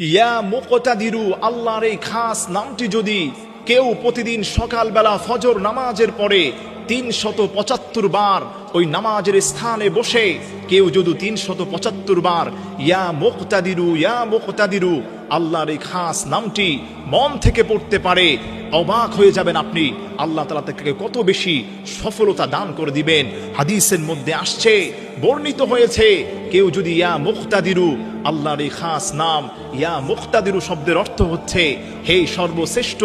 ইয়া মুকতাদিরু, আল্লাহর এই খাস নামটি যদি কেউ প্রতিদিন সকালবেলা ফজর নামাজের পরে তিন শত পঁচাত্তর বার ওই নামাজের স্থানে বসে, কেউ যদি তিন শত পঁচাত্তর বার ইয়া মুকতাদিরু ইয়া মুকতাদিরু, আল্লাহর এই খাস নামটি মন থেকে পড়তে পারে অবাক হয়ে যাবেন আপনি। আল্লাহ তালা তাকে কত বেশি সফলতা দান করে দিবেন। হাদিসের মধ্যে আসছে, বর্ণিত হয়েছে, কেউ যদি ইয়া মুক্তাদিরু আল্লাহর এই খাস নাম, ইয়া মুক্তাদিরু শব্দের অর্থ হচ্ছে, হে সর্বশ্রেষ্ঠ,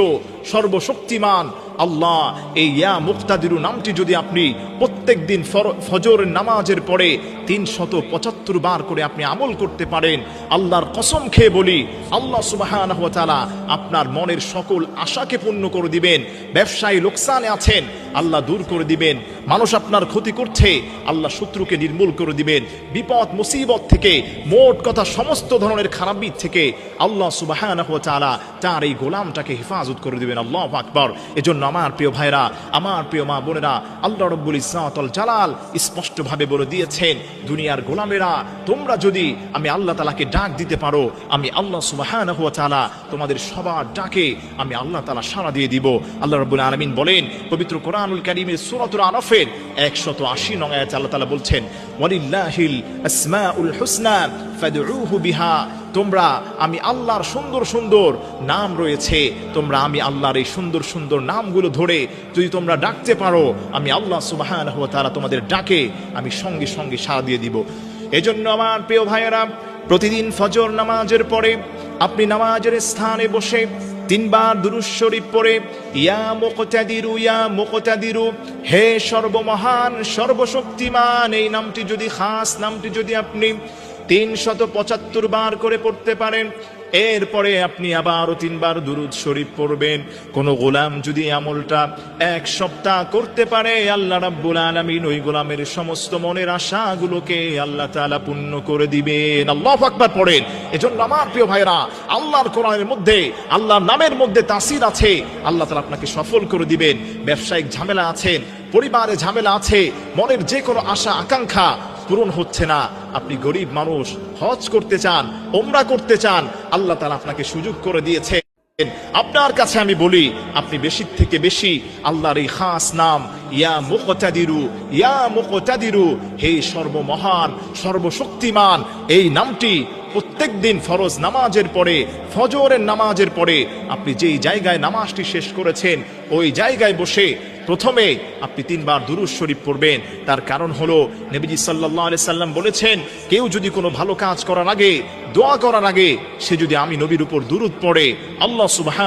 সর্বশক্তিমান, আল্লাহ, এই ইয়া মুক্তাদিরু নামটি যদি আপনি প্রত্যেক দিন ফজর নামাজের পরে তিনশত পঁচাত্তর বার করে আপনি আমল করতে পারেন, আল্লাহর কসম খেয়ে বলি, আল্লাহ সুবাহ আপনার মনের সকল আশাকে পূর্ণ করে দিবেন। ব্যবসায়ী লোকসানে আছেন। আল্লাহ দূর করে দিবেন। মানুষ আপনার ক্ষতি করছে, আল্লাহ শত্রুকে নির্মূল করে দিবেন। বিপদ, মুসিবত থেকে, মোট কথা সমস্ত ধরনের খারাপির থেকে আল্লাহ সুবাহ তার এই গোলামটাকে হেফাজত করে দিবেন। আল্লাহ আকবর। এজন্য আমার প্রিয় ভাইরা আমার প্রিয় মা বোনেরা, আল্লাহ রব্বুল ইসলাতল জালাল স্পষ্টভাবে বলে দিয়েছেন, দুনিয়ার গোলামেরা, তোমরা যদি আমি আল্লাহ তালাকে ডাক দিতে পারো, আমি আল্লাহ সুবাহ তোমাদের সবার ডাকে আমি আল্লাহ তালা সাড়া দিয়ে দিব। আল্লাহ রব্বুল আলমিন বলেন, পবিত্র কোরআনুল কারিমের সুরতুল আনফের একশত নং আয়াত আল্লাহ তালা বলছেন, ওয়ালিল্লাহিল আসমাউল হুসনা, ফাদউহু বিহা। তোমরা, আমি আল্লাহর সুন্দর সুন্দর নাম রয়েছে, তোমরা, আমি আল্লাহর এই সুন্দর সুন্দর নামগুলো ধরে যদি তোমরা ডাকতে পারো, আমি আল্লাহ ওয়া তাআলা তোমাদের ডাকে, আমি সঙ্গে সঙ্গে সাড়া দিয়ে দিব। এজন্য আমার প্রিয় ভাইয়েরা, প্রতিদিন ফজর নামাজের পরে আপনি নামাজের স্থানে বসে তিনবার দুরুশ শরীফ পরে ইয়া মুকতাদিরু ইয়া মুকতাদিরু, হে সর্বমহান, সর্বশক্তিমান, এই নামটি যদি খাস, নামটি যদি আপনি তিন শত পঁচাত্তর বার করে পড়তে পারেন। এরপরে আপনি আবারও তিনবার দুরুদ শরীফ পড়বেন। কোন গোলাম যদি আমলটা এক সপ্তাহ করতে পারে, আল্লাহ রাব্বুল আলামিন ওই গোলামের সমস্ত মনের আশাগুলোকে আল্লাহ তাআলা পূর্ণ করে দিবেন। আল্লাহু আকবার পড়েন। এজন্য আমার প্রিয় ভাইরা আল্লাহর কোরআনের মধ্যে, আল্লাহর নামের মধ্যে তাসির আছে। আল্লাহ তাআলা আপনাকে সফল করে দিবেন। ব্যবসায়িক ঝামেলা আছেন পরিবারে ঝামেলা আছে, মনের যে কোনো আশা, আকাঙ্ক্ষা পূরণ হচ্ছে না। আপনি গরিব মানুষ, হজ করতে চান, ওমরা করতে চান, আল্লাহ তালা আপনাকে সুযোগ করে দিয়েছে। আপনার কাছে আমি বলি, আপনি বেশি থেকে বেশি আল্লাহর এই খাস নাম, ইয়া মুকতাদিরু ইয়া মুকতাদিরু, হে সর্বমহান, সর্বশক্তিমান, এই নামটি প্রত্যেক দিন ফরজ নামাজের পরে, ফজরের নামাজের পরে, আপনি যেই জায়গায় নামাজটি শেষ করেছেন, ওই জায়গায় বসে প্রথমে আপনি তিনবার দুরুজ শরীফ পড়বেন। তার কারণ হলো, নবীজি সাল্লাহ আলি সাল্লাম বলেছেন, কেউ যদি কোনো ভালো কাজ করার আগে, দোয়া করার আগে, সে যদি আমি নবীর উপর দুরুদ পড়ে, আল্লাহ সুবাহ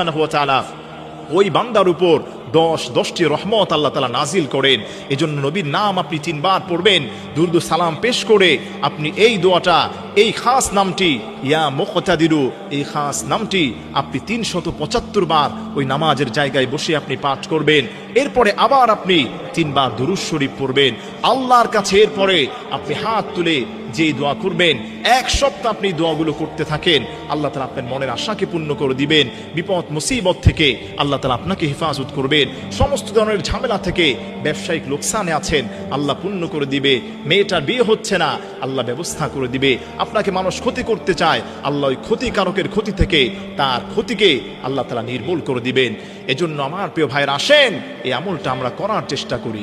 ওই বান্দার উপর দশ, দশটি রহমত আল্লাহ তালা নাজিল করেন। এজন্য নবীর নাম আপনি তিনবার পড়বেন। দুর্দু সালাম পেশ করে আপনি এই দোয়াটা, এই খাস নামটি, ইয়া মোকতাদিরু, এই খাস নামটি আপনি তিনশত পঁচাত্তর বার ওই নামাজের জায়গায় বসে আপনি পাঠ করবেন। এরপরে আবার আপনি তিনবার দুরুজ শরীফ পড়বেন, আল্লাহর কাছে এরপরে আপনি হাত তুলে যে দোয়া করবেন, এক সপ্তাহ আপনি দোয়াগুলো করতে থাকেন, আল্লাহ তালা আপনার মনের আশাকে পূর্ণ করে দিবেন, বিপদ, মুসিবত থেকে আল্লাহ তালা আপনাকে হেফাজত করবেন, সমস্ত ধরনের ঝামেলা থেকে ব্যবসায়িক লোকসানে আছেন, আল্লাহ পূর্ণ করে দিবে, মেয়েটার বিয়ে হচ্ছে না, আল্লাহ ব্যবস্থা করে দিবে, আপনাকে মানুষ ক্ষতি করতে চায়, আল্লাহ ওই ক্ষতিকারকের ক্ষতি থেকে, তার ক্ষতিকে আল্লাহ তালা নির্মূল করে দিবেন। এজন্য আমার প্রিয় ভাইয়ের, আসেন এই আমলটা আমরা করার চেষ্টা করি।